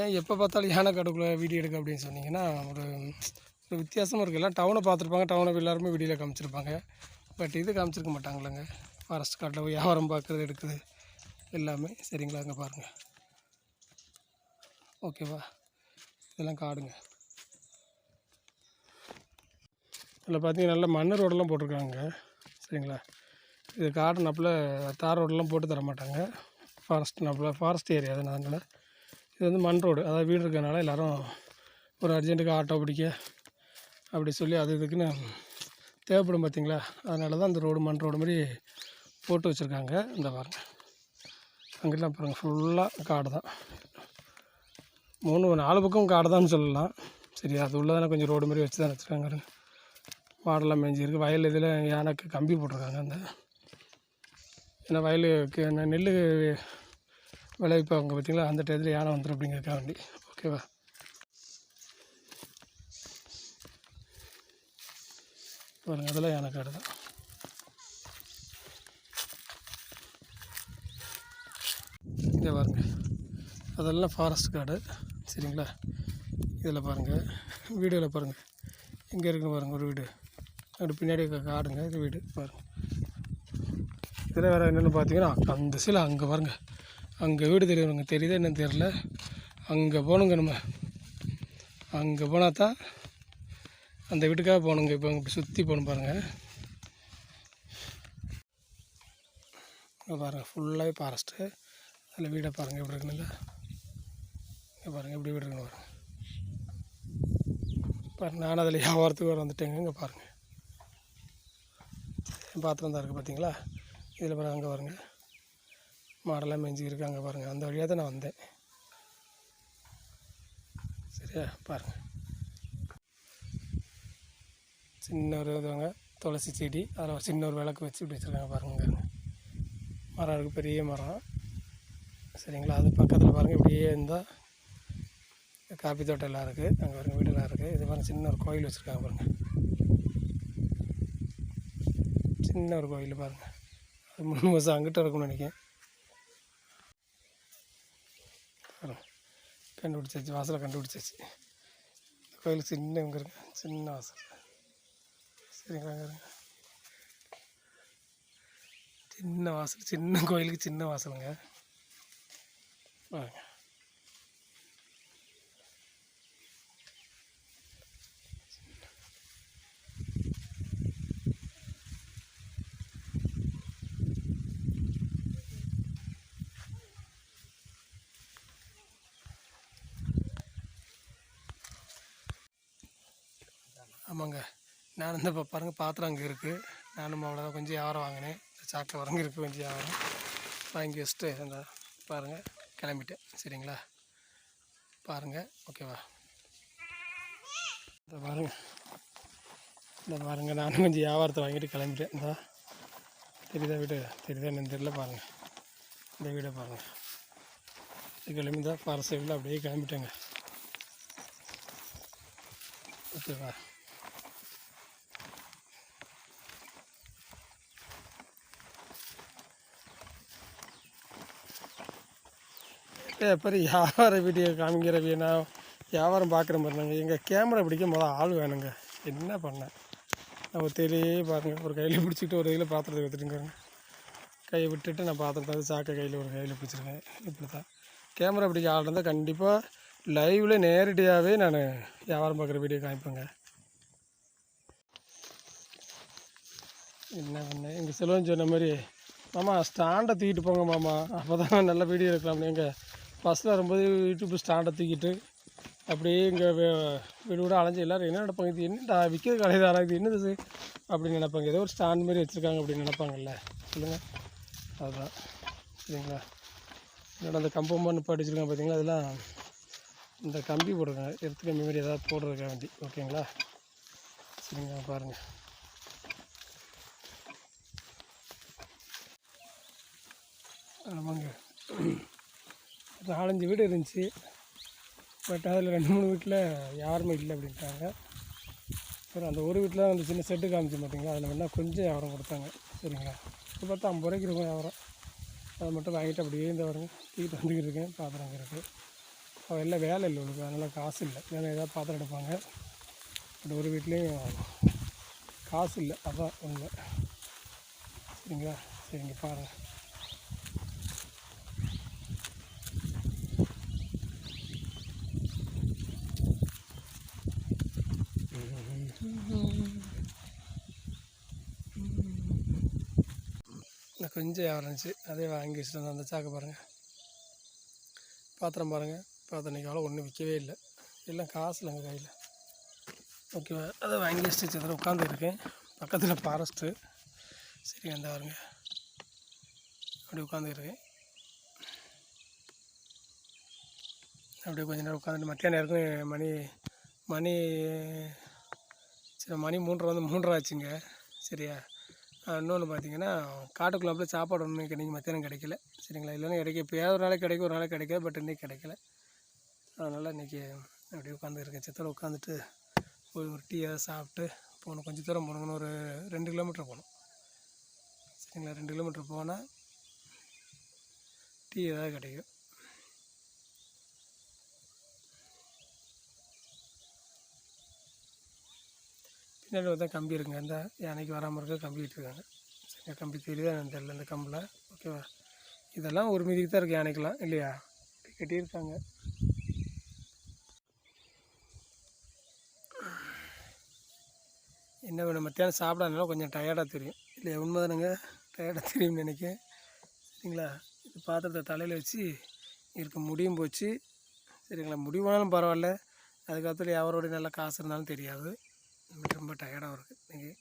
ஏன் எப்போ பார்த்தாலும் யானை காட்டுக்குள்ளே வீடியோ எடுக்க அப்படின்னு சொன்னீங்கன்னா ஒரு ஒரு வித்தியாசமாக இருக்குது எல்லாம் டவுனை பார்த்துருப்பாங்க. டவுனை எல்லாருமே வீடியோவில் காமிச்சிருப்பாங்க. பட் இது காமிச்சிருக்க மாட்டாங்களேங்க. ஃபாரஸ்ட் காட்டில் வியாபாரம் பார்க்குறது எடுக்குது எல்லாமே. சரிங்களா? அங்கே பாருங்கள் ஓகேவா இதெல்லாம் காடுங்க. இதில் பார்த்தீங்கன்னா நல்ல மண் ரோடெல்லாம் போட்டிருக்காங்க. சரிங்களா? இது காடு நப்பில் தார் ரோடெல்லாம் போட்டு தர மாட்டாங்க ஃபாரஸ்ட் நப்பில் ஃபாரஸ்ட் ஏரியா தான் அதனால் இது வந்து மண் ரோடு. அதாவது வீடு இருக்கிறனால எல்லோரும் ஒரு அர்ஜென்ட்டுக்கு ஆட்டோ பிடிக்க அப்படி சொல்லி அது இதுக்குன்னு தேவைப்படும் பார்த்தீங்களா? அதனால தான் இந்த ரோடு மண் ரோடு மாதிரி போட்டு வச்சுருக்காங்க. இந்த பாருங்க. அங்கெல்லாம் பாருங்கள் ஃபுல்லாக காடு தான். மூணு நாலு பக்கம் காடு தான் சொல்லலாம். சரி அது உள்ளதான கொஞ்சம் ரோடு மாதிரி வச்சு தான் வச்சுருக்காங்க பாருங்க. மாடெல்லாம் மேய்ஞ்சிருக்கு வயல் இதில் யானைக்கு கம்பி போட்டிருக்காங்க அந்த. ஏன்னா வயலுக்கு நெ- நெல் விளைவிப்பாங்க பார்த்தீங்களா? அந்த டயத்தில் யானை வந்துடும் அப்படிங்கிறதுக்காக வேண்டி. ஓகேவா பாருங்க அதெல்லாம் யானை காடு தான். இங்கே பாருங்க. அதெல்லாம் ஃபாரஸ்ட் காடு. சரிங்களா? இதில் பாருங்கள் வீடியோவில் பாருங்கள் இங்கே இருக்குன்னு பாருங்கள் ஒரு வீடு. அப்படி பின்னாடி காடுங்க இது வீடு. பாருங்கள் இதில் வேறு என்னென்னு பார்த்தீங்கன்னா அந்த சில அங்கே பாருங்கள் அங்கே வீடு தெரியுங்க தெரியுதா என்னன்னு தெரில அங்கே போகணுங்க நம்ம. அங்கே போனால் தான் அந்த வீட்டுக்காக போகணுங்க இப்போ இப்படி சுற்றி போகணும் பாருங்கள் இங்கே பாருங்கள் ஃபுல்லாகவே ஃபாரஸ்ட்டு அதில் வீடை பாருங்கள் எப்படி இருக்குன்னு. இங்கே பாருங்கள் எப்படி வீடு இருக்குன்னு பாருங்கள் பாருங்கள் நானும் அதில் வியாபாரத்துக்கு வர வந்துட்டேங்க. இங்கே பாருங்கள் பாத்திரம் தான் இருக்குது பார்த்தீங்களா இதில் பாருங்கள் அங்கே பாருங்கள் மாடெல்லாம் மேய்ஞ்சி இருக்கு அங்கே பாருங்கள் அந்த வழியாக தான் நான் வந்தேன். சரியா? பாருங்கள் சின்ன ஒரு இதுவாங்க துளசி செடி. அதில் ஒரு சின்ன ஒரு விளக்கு வச்சு இப்படி வச்சுருக்காங்க பாருங்க மரம் இருக்குது பெரிய மரம். சரிங்களா? அது பக்கத்தில் பாருங்கள் இப்படியே இருந்தால் காப்பி தோட்டம் எல்லாம் இருக்குது அங்கே பாருங்கள் வீடெல்லாம் இருக்குது இது பாருங்கள் சின்ன ஒரு கோயில் வச்சுருக்காங்க பாருங்கள் சின்ன ஒரு கோயில் பாருங்கள் அது மூணு வருஷம் அங்கிட்ட இருக்கும்னு நினைக்கிறேன். கண்டுபிடிச்சாச்சு வாசலை கண்டுபிடிச்சாச்சு இந்த கோயில் சின்ன இங்கே இருக்கு சின்ன வாசல் சரிங்களா இங்க இருங்க சின்ன வாசல் சின்ன கோயிலுக்கு சின்ன வாசலுங்க பாருங்க ஆமாங்க. நான் இந்த இப்போ பாருங்கள் பாத்திரம் அங்கே இருக்குது நானும் அவ்வளோதான் கொஞ்சம் வியாபாரம் வாங்கினேன். இந்த சாக்கில் வரங்க இருக்குது கொஞ்சம் வியாபாரம். வாங்கி வச்சுட்டு அந்த பாருங்கள் கிளம்பிட்டேன். சரிங்களா? பாருங்கள் ஓகேவா? இந்த பாருங்கள் இந்த பாருங்கள் நானும் கொஞ்சம் வியாபாரத்தை வாங்கிட்டு கிளம்பிட்டேன். இந்த தெரியுதா வீடு? தெரியுதா என்னன்னு தெரியல பாருங்கள் இந்த வீடை பாருங்கள் இது கிளம்பி தான் பார அப்படியே கிளம்பிட்டேங்க. ஓகேவா? ஏ வியாபார வீடியோ காமிக்கிற வீணா வியாபாரம் பார்க்குற மாதிரிங்க எங்கள் கேமரா பிடிக்க முதல் ஆள் வேணுங்க. என்ன பண்ணேன் நான் ஒரு பாருங்கள் ஒரு கையில் பிடிச்சிக்கிட்டு ஒரு கையில் பாத்திரத்தை எடுத்துட்டுங்கிறேங்க கையை விட்டுட்டு நான் பாத்திரத்தை வந்து சாக்கை கையில் ஒரு கையில் பிடிச்சிருக்கேன் இப்படி தான் கேமரா பிடிக்க ஆள் இருந்தால் கண்டிப்பாக லைவில் நேரடியாகவே நான் வியாபாரம் பார்க்குற வீடியோ காமிப்பேங்க. என்ன பண்ணேன் எங்கள் செலவுன்னு சொன்ன மாதிரி மாமா ஸ்டாண்டை தூக்கிட்டு போங்க மாமா. அப்போ தான் நல்ல வீடியோ எடுக்கலாம் எங்கள் பஸ்ஸில் வரும்போது யூடியூப் ஸ்டாண்டை தூக்கிட்டு அப்படியே இங்கே வீடு வீடு அலைஞ்சு எல்லோரும் என்ன நினைப்பாங்க இது? என்னடா? விற்கிற கடை இது என்னது அப்படின்னு நினைப்பாங்க. ஏதோ ஒரு ஸ்டாண்ட் மாதிரி வச்சுருக்காங்க அப்படின்னு நினைப்பாங்கல்ல. சொல்லுங்கள் அதுதான் சரிங்களா? என்னோட அந்த கம்பம் நிப்பாட்டி வச்சுருக்காங்க பார்த்தீங்களா அதெல்லாம் இந்த கம்பி போடுங்க எடுத்து கம்பி மாதிரி ஏதாவது போடுறதுக்காக வேண்டி. ஓகேங்களா? சரிங்க பாருங்கள் ஆமாங்க. நாலஞ்சு வீடு இருந்துச்சு. பட் அதில் ரெண்டு மூணு வீட்டில் யாருமே இல்லை அப்படின்ட்டாங்க. அப்புறம் அந்த ஒரு வீட்டில் அந்த சின்ன செட்டு காமிச்சு பார்த்தீங்களா அதில் வேணால் கொஞ்சம் வியாபாரம் கொடுத்தாங்க. சரிங்களா? இப்போ பார்த்தா ஐம்பது ரூபாய்க்கு இருக்கும் வியாபாரம். அதை மட்டும் வாங்கிட்டு அப்படியே இந்த வருங்க தூக்கிட்டு வந்துக்கிட்டு இருக்கேன். பாத்திரம் அங்கே இருக்குது அவள் எல்லாம் வேலை இல்லை உனக்கு அதனால் காசு இல்லை. ஏன்னா ஏதாவது பாத்திரம் எடுப்பாங்க. பட் ஒரு வீட்லேயும் காசு இல்லை. அதான் உண்மை. சரிங்களா? சரிங்க பாருங்கள் கொஞ்சம் வியாபாரம் இருந்துச்சு அதே வாங்கி வச்சுட்டு அந்த சாக்கு பாருங்கள் பாத்திரம் பாருங்கள் பாத்திரம் இன்றைக்கி அவ்வளோ ஒன்றும் விற்கவே இல்லை. எல்லாம் காசு இல்லைங்க கையில். ஓகேவா? அதை வாங்கி வச்சுட்டு சத்திரம் உட்காந்துருக்கேன் பக்கத்தில் ஃபாரஸ்ட்டு சரி அந்த பாருங்க. அப்படி உட்காந்துருக்கேன் அப்படியே கொஞ்ச நேரம் உட்காந்துட்டு மத்தியான நேரத்துக்கு மணி மணி சரி மணி மூன்றரை வந்து மூன்றரை ஆச்சுங்க. சரியா? இன்னொன்று பார்த்தீங்கன்னா காட்டுக்குள்ள அப்படியே சாப்பாடு ஒன்றும் இன்றைக்கி மத்தியானம் கிடைக்கல. சரிங்களா? இல்லைன்னா கிடைக்க எப்போயாவது ஒரு நாளைக்கு கிடைக்கும் ஒரு நாளைக்கு கிடைக்காது பட் இன்றைக்கி கிடைக்கல. அதனால் இன்றைக்கி அப்படியே உட்காந்துருக்கேன் சித்தோட உட்காந்துட்டு போய் ஒரு டீ ஏதாவது சாப்பிட்டு போகணும். கொஞ்சம் தூரம் போகணுங்கன்னு ஒரு ரெண்டு கிலோமீட்டர் போகணும். சரிங்களா? ரெண்டு கிலோமீட்டர் போனால் டீ ஏதாவது கிடைக்கும். பின்னாடி வந்து கம்பி இருக்குங்க இந்த யானைக்கு வராமல் இருக்க கம்பி விட்டுருக்காங்க சரிங்க கம்பி தெரியுதா எனக்கு தெரியல இந்த கம்பில். ஓகேவா? இதெல்லாம் ஒரு மீதிக்கு தான் இருக்குது யானைக்கெலாம் இல்லையா? கட்டியிருக்காங்க. என்ன வேணும்? மத்தியானம் சாப்பிடாதனால கொஞ்சம் டயர்டாக தெரியும். இல்லையா? உண்மைதானுங்க. டயர்டாக தெரியும்னு நினைக்கிறேன். சரிங்களா? இது பாத்திரத்தை தலையில் வச்சு இருக்க. முடியும் போச்சு. சரிங்களா? முடிவானாலும் பரவாயில்ல. அதுக்கப்புறம் எவரோட நல்ல காசு இருந்தாலும் தெரியாது. ரொம்ப டயர்டாக இருக்குது இன்றைக்கி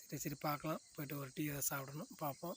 சரி சரி பார்க்கலாம். போயிட்டு ஒரு டீ ஏதாவது சாப்பிடணும். பார்ப்போம்.